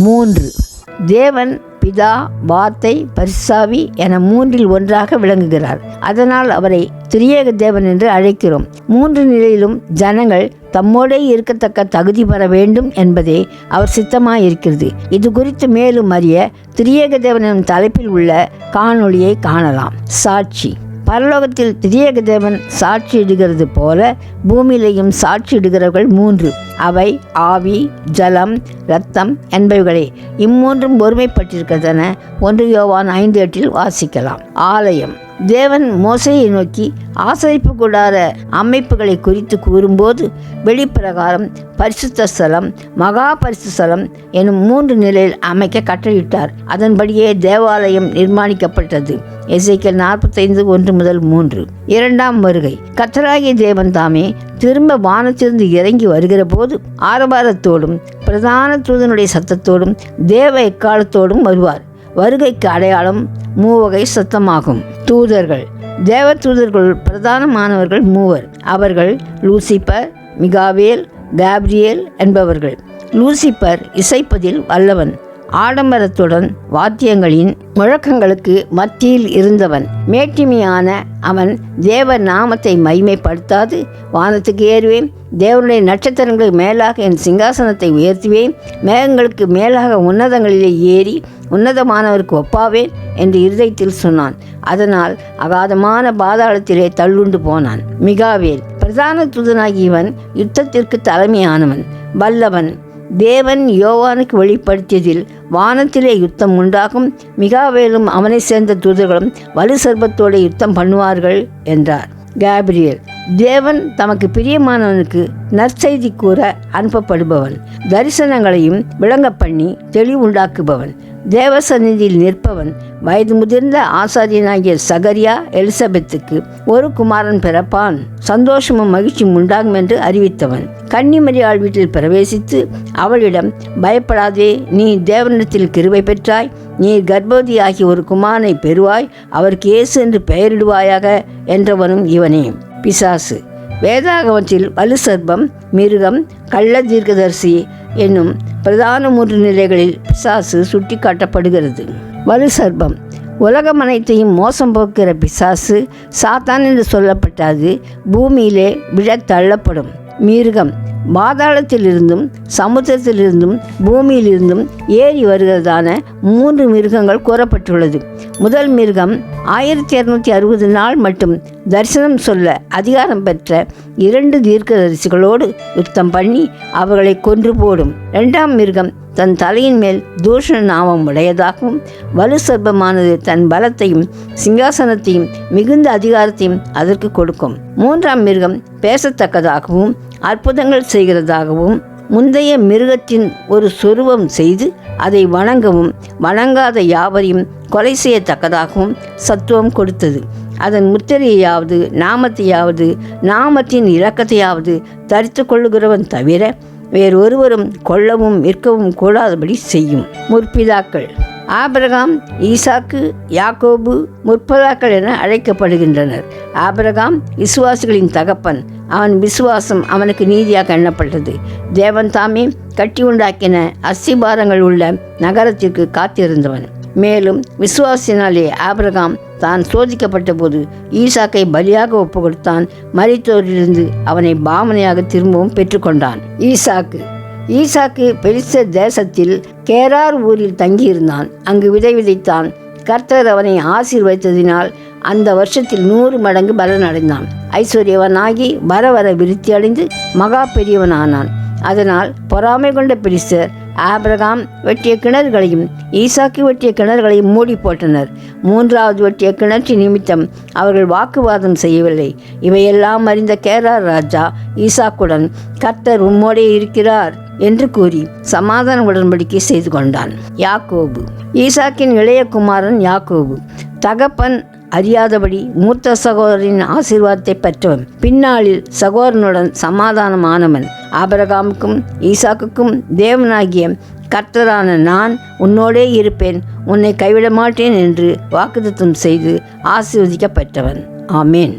மூன்று. தேவன் பிதா வார்த்தை பரிசாவி என மூன்றில் ஒன்றாக விளங்குகிறார். அதனால் அவரை திரியேக தேவன் என்று அழைக்கிறோம். மூன்று நிலையிலும் ஜனங்கள் தம்மோடே இருக்கத்தக்க தகுதி பெற வேண்டும் என்பதே அவர் சித்தமாயிருக்கிறது. இது குறித்து மேலும் அறிய திரியேக தேவனின் தலைப்பில் உள்ள காணொளியை காணலாம். சாட்சி. பரலோகத்தில் திரியக தேவன் சாட்சியிடுகிறது போல பூமியிலையும் சாட்சியிடுகிறவர்கள் மூன்று. அவை ஆவி ஜலம் இரத்தம் என்பவைகளே. இம்மூன்றும் ஒருமைப்பட்டிருக்கிறதென ஒன்று யோவான் ஐந்து எட்டில் வாசிக்கலாம். ஆலயம். தேவன் மோசையை நோக்கி ஆசரிப்பு கூடார அமைப்புகளை குறித்து கூறும்போது வெளிப்பிரகாரம் பரிசுத்த ஸ்தலம் மகா பரிசுஸ்தலம் எனும் மூன்று நிலையில் அமைக்க கட்டளையிட்டார். அதன்படியே தேவாலயம் நிர்மாணிக்கப்பட்டது. எசைக்கல் நாற்பத்தைந்து ஒன்று முதல் மூன்று. இரண்டாம் வருகை. கத்தராகிய தேவன் தாமே திரும்ப வானத்திலிருந்து இறங்கி வருகிற போது ஆரவாரத்தோடும் பிரதான தூதனுடைய சத்தத்தோடும் தேவ எக்காலத்தோடும் வருவார். வருகைக்கு அடையாளம் மூவகை சத்தமாகும். தூதர்கள். தேவ தூதர்கள் பிரதானமானவர்கள் மூவர். அவர்கள் லூசிபர் மிகாவேல் கேப்ரியேல் என்பவர்கள். லூசிபர் இசைப்பதில் வல்லவன். ஆடம்பரத்துடன் வாத்தியங்களின் முழக்கங்களுக்கு மத்தியில் இருந்தவன். மேட்டிமையான அவன் தேவ நாமத்தை மைமைப்படுத்தாது வானத்துக்கு ஏறுவேன். தேவனுடைய நட்சத்திரங்களுக்கு மேலாக என் சிங்காசனத்தை உயர்த்துவேன். மேகங்களுக்கு மேலாக உன்னதங்களிலே ஏறி உன்னதமானவருக்கு ஒப்பாவேன் என்று இருதயத்தில் சொன்னான். அதனால் அகாதமான பாதாளத்திலே தள்ளுண்டு போனான். மிகாவேல் பிரதான துதனாகியவன் யுத்தத்திற்கு தலைமையானவன் வல்லவன். தேவன் யோவானுக்கு வெளிப்படுத்தியதில் வானத்திலே யுத்தம் உண்டாகும். மிகாவேலும் அவனை சேர்ந்த தூதர்களும் வலு சர்பத்தோடு யுத்தம் பண்ணுவார்கள் என்றார். கேப்ரியல் தேவன் தமக்கு பிரியமானவனுக்கு நற்செய்தி கூற அனுப்பப்படுபவன். தரிசனங்களையும் விளங்க பண்ணி தெளிவுண்டாக்குபவன் தேவசந்நிதியில் நிற்பவன் வயது முதிர்ந்த ஆசாரியனாகிய சகரியா எலிசபெத்துக்கு ஒரு குமாரன் பிறப்பான். சந்தோஷமும் மகிழ்ச்சியும் உண்டாகும் என்று அறிவித்தவன். கன்னிமரியாள் வீட்டில் பிரவேசித்து அவளிடம் பயப்படாதே நீ தேவனிடத்தில் கிருவை பெற்றாய். நீ கர்ப்பவதியாகி ஒரு குமாரனை பெறுவாய். அவருக்கு இயேசு என்று பெயரிடுவாயாக என்றவனும் இவனே. பிசாசு. வேதாகவத்தில் வலு சர்பம் மிருகம் கள்ள தீர்க்கதரிசி என்னும் பிரதான மூன்று நிலைகளில் பிசாசு சுட்டிக்காட்டப்படுகிறது. வலு சர்பம் உலகம் அனைத்தையும் மோசம் போக்குகிற பிசாசு சாத்தான் என்று சொல்லப்பட்டது பூமியிலே விழத் தள்ளப்படும். மிருகம் பாதாளத்திலிருந்தும் சமுத்திரத்திலிருந்தும் பூமியிலிருந்தும் ஏறி வருகிறதான மூன்று மிருகங்கள் கூறப்பட்டுள்ளது. முதல் மிருகம் ஆயிரத்தி இரநூத்தி அறுபது நாள் மட்டும் தரிசனம் சொல்ல அதிகாரம் பெற்ற இரண்டு தீர்க்கதரிசிகளோடு யுத்தம் பண்ணி அவர்களை கொன்று போடும். இரண்டாம் மிருகம் தன் தலையின் மேல் தூஷண நாமம் உடையதாகவும் வலு சர்பமானது தன் பலத்தையும் சிங்காசனத்தையும் மிகுந்த அதிகாரத்தையும் அதற்கு கொடுக்கும். மூன்றாம் மிருகம் பேசத்தக்கதாகவும் அற்புதங்கள் செய்கிறதாகவும் முந்தைய மிருகத்தின் ஒரு சொருவம் செய்து அதை வணங்கவும் வணங்காத யாவரையும் கொலை செய்யத்தக்கதாகவும் சத்துவம் கொடுத்தது. அதன் முத்திரையாவது நாமத்தையாவது நாமத்தின் இலக்கத்தையாவது தரித்து கொள்ளுகிறவன் தவிர வேறொருவரும் கொல்லவும் விற்கவும் கூடாதபடி செய்யும். முற்பிதாக்கள். ஆபிரகாம் ஈசாக்கு யாக்கோபு முற்பதாக்கள் என அழைக்கப்படுகின்றனர். ஆபிரகாம் விசுவாசிகளின் தகப்பன். அவன் விசுவாசம் அவனுக்கு நீதியாக எண்ணப்பட்டது. தேவன் தாமே கட்டி உண்டாக்கின அஸ்திபாரங்கள் உள்ள நகரத்திற்கு காத்திருந்தவன். மேலும் விசுவாசினாலே ஆபிரகாம் தான் சோதிக்கப்பட்ட போது ஈசாக்கை பலியாக ஒப்பு கொடுத்தான் மரித்தோரிலிருந்து அவனை பாவனையாக திரும்பவும் பெற்றுக்கொண்டான். ஈசாக்கு ஈசாக்கு பெலிஸ்த தேசத்தில் கேரார் ஊரில் தங்கியிருந்தான். அங்கு விதை விதைத்தான். கர்த்தர் அவனை ஆசீர்வதித்ததினால் அந்த வருஷத்தில் நூறு மடங்கு பலன் அடைந்தான் ஐஸ்வர்யவனாகி வர வர விருத்தி அடைந்து மகா பெரியவனானான். அதனால் பொறாமை கொண்ட பெரிசர் ஆபிரகாம் வெட்டிய கிணறுகளையும் ஈசாக்கு வெட்டிய கிணறுகளையும் மூடி போட்டனர் மூன்றாவது வெட்டிய கிணற்று நிமித்தம் அவர்கள் வாக்குவாதம் செய்யவில்லை. இவையெல்லாம் அறிந்த கேரார் ராஜா ஈசாக்குடன் கர்த்தர் உம்மோடே இருக்கிறார் என்று கூறி சமாதான உடன்படிக்கை செய்து கொண்டான். யாக்கோபு. ஈசாக்கின் இளைய குமாரன் யாக்கோபு. தகப்பன் அறியாதபடி மூத்த சகோதரின் ஆசீர்வாதத்தை பெற்றவன். பின்னாளில் சகோதரனுடன் சமாதானமானவன். ஆபரகாமுக்கும் ஈசாக்குக்கும் தேவனாகிய கர்த்தரான நான் உன்னோடே இருப்பேன். உன்னை கைவிட மாட்டேன் என்று வாக்குத்தம் செய்து ஆசீர்வதிக்கப்பட்டவன். ஆமேன்.